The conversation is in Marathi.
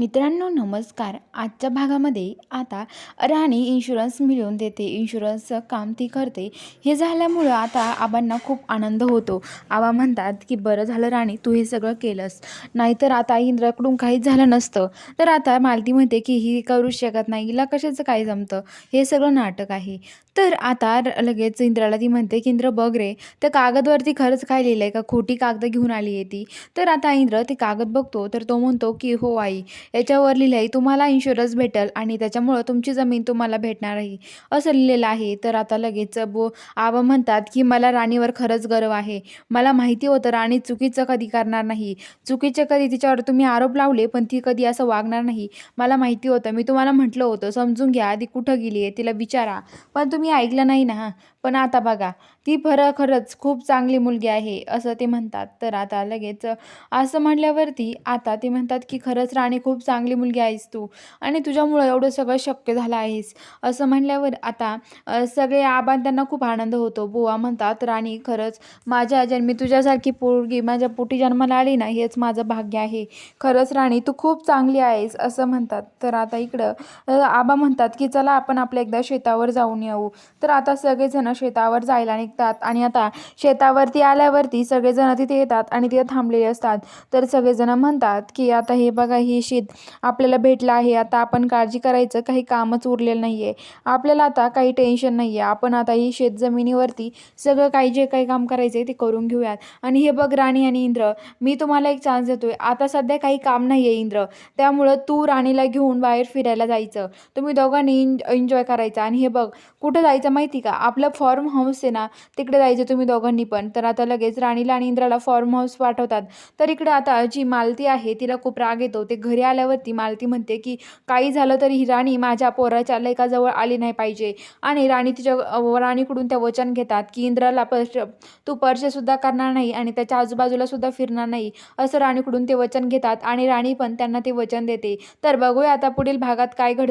मित्रांनो नमस्कार. आजच्या भागामध्ये आता राणी इन्शुरन्स मिळवून देते इन्शुरन्सचं काम ती करते. हे झाल्यामुळं आता आबांना खूप आनंद होतो. आबा म्हणतात की बरं झालं राणी तू हे सगळं केलंस. नाहीतर आता इंद्राकडून काहीच झालं नसतं. तर आता मालती म्हणते की ही करू शकत नाही. हिला कशाचं काय जमतं? हे सगळं नाटक आहे. तर आता लगेच इंद्राला ती म्हणते की इंद्र बघ रे त्या कागदवरती खरंच काय लिहिलं आहे का? खोटी कागद घेऊन आली आहे ती. तर आता इंद्र ते कागद बघतो. तर तो म्हणतो की हो आई याच्यावर लिहिलं आहे तुम्हाला इन्शुरन्स भेटेल आणि त्याच्यामुळं तुमची जमीन तुम्हाला भेटणार आहे. असं लिहिलेलं आहे. तर आता लगेच बो आबा म्हणतात की मला राणीवर खरंच गर्व आहे. मला माहिती होतं राणी चुकीचं कधी करणार नाही. चुकीचे कधी तिच्यावर तुम्ही आरोप लावले पण ती कधी असं वागणार नाही. मला माहिती होतं. मी तुम्हाला म्हटलं होतं. समजून घ्या. आधी कुठं गेली आहे तिला विचारा. पण तुम्ही ऐकलं नाही ना. पण आता बघा. ती खरं खरंच खूप चांगली मुलगी आहे असं ते म्हणतात. तर आता लगेच असं म्हटल्यावरती आता ते म्हणतात की खरंच राणी खूप खूप चांगली मुलगी आहेस तू आणि तुझ्यामुळं एवढं सगळं शक्य झालं आहेस. असं म्हणल्यावर आता सगळे आबा त्यांना खूप आनंद होतो. बुवा म्हणतात राणी खरंच माझ्या जन्मी तुझ्यासारखी पोरगी माझ्या पोटी जन्माला आली ना हेच माझं भाग्य आहे. खरंच राणी तू खूप चांगली आहेस असं म्हणतात. तर आता इकडं आबा म्हणतात की चला आपण आपल्या एकदा शेतावर जाऊन येऊ. तर आता सगळेजण शेतावर जायला निघतात आणि आता शेतावरती आल्यावरती सगळेजण तिथे येतात आणि तिथे थांबलेले असतात. तर सगळेजण म्हणतात की आता हे बघा ही शेत आपल्याला भेटलं आहे. आता आपण काळजी करायचं. काही कामच उरलेलं नाही आहे आपल्याला आता काही टेन्शन नाही आहे आपण आता ही शेत जमिनीवरती सगळं काही जे काही काम करायचं आहे ते करून घेऊयात. आणि हे बघ राणी आणि इंद्र मी तुम्हाला एक चान्स देतोय. आता सध्या काही काम नाही आहे इंद्र. त्यामुळं तू राणीला घेऊन बाहेर फिरायला जायचं. तुम्ही दोघांनी एन्जॉय करायचं. आणि हे बघ कुठं जायचं माहिती का? आपलं फॉर्म हाऊस आहे ना तिकडे जायचं तुम्ही दोघांनी पण. तर आता लगेच राणीला आणि इंद्राला फॉर्म हाऊस पाठवतात. तर इकडे आता जी मालती आहे तिला खूप राग येतो. ते घरी आल्यावरती मालती म्हणते की काही झालं तरी ही राणी माझ्या पोराच्या लेखाजवळ आली नाही पाहिजे. आणि राणी तिच्या राणीकडून त्या वचन घेतात की इंद्राला पर्श तू पर्शसुद्धा करणार नाही आणि त्याच्या आजूबाजूला सुद्धा फिरणार नाही. असं राणीकडून ते वचन घेतात आणि राणी पण त्यांना ते वचन देते. तर बघूया आता पुढील भागात काय घडतं.